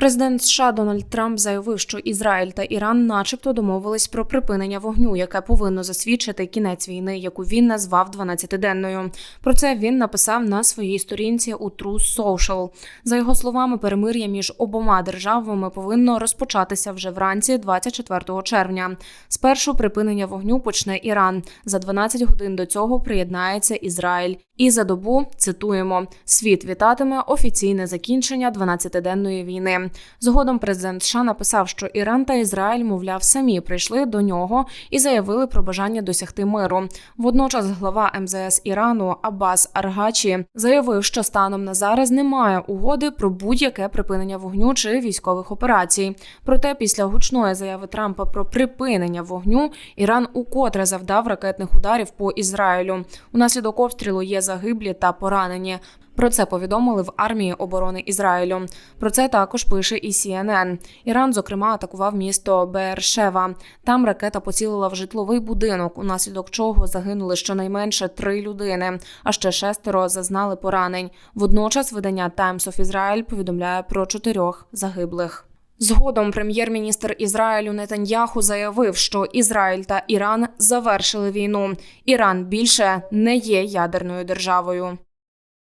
Президент США Дональд Трамп заявив, що Ізраїль та Іран, начебто, домовились про припинення вогню, яке повинно засвідчити кінець війни, яку він назвав 12-денною. Про це він написав на своїй сторінці у True Social. За його словами, перемир'я між обома державами повинно розпочатися вже вранці 24 червня. Спершу припинення вогню почне Іран. За 12 годин до цього приєднається Ізраїль. І за добу цитуємо: світ вітатиме офіційне закінчення 12-денної війни. Згодом президент США написав, що Іран та Ізраїль, мовляв, самі прийшли до нього і заявили про бажання досягти миру. Водночас глава МЗС Ірану Аббас Аргачі заявив, що станом на зараз немає угоди про будь-яке припинення вогню чи військових операцій. Проте, після гучної заяви Трампа про припинення вогню, Іран укотре завдав ракетних ударів по Ізраїлю. Унаслідок обстрілу є загиблі та поранені. Про це повідомили в армії оборони Ізраїлю. Про це також пише і CNN. Іран, зокрема, атакував місто Бершева. Там ракета поцілила в житловий будинок, унаслідок чого загинули щонайменше три людини, а ще шестеро зазнали поранень. Водночас видання Times of Israel повідомляє про чотирьох загиблих. Згодом прем'єр-міністр Ізраїлю Нетаньяху заявив, що Ізраїль та Іран завершили війну. Іран більше не є ядерною державою.